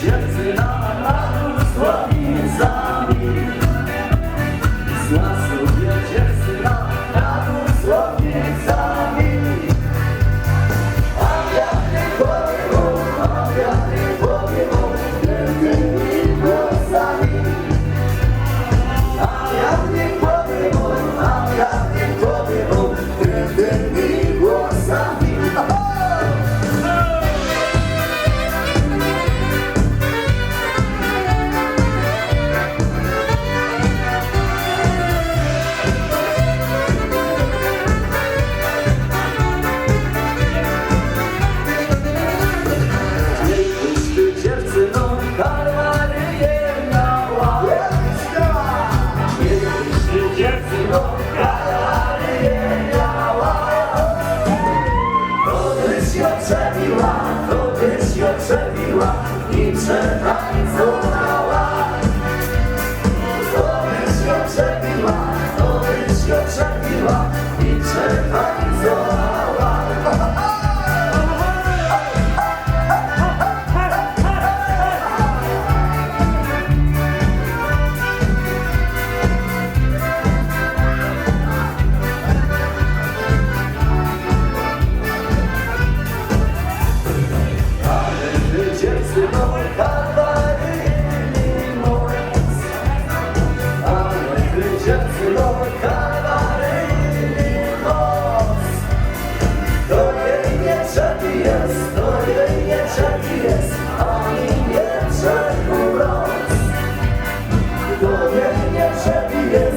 这次呢？Przebiła, to byś go przebiła. I czekaj, co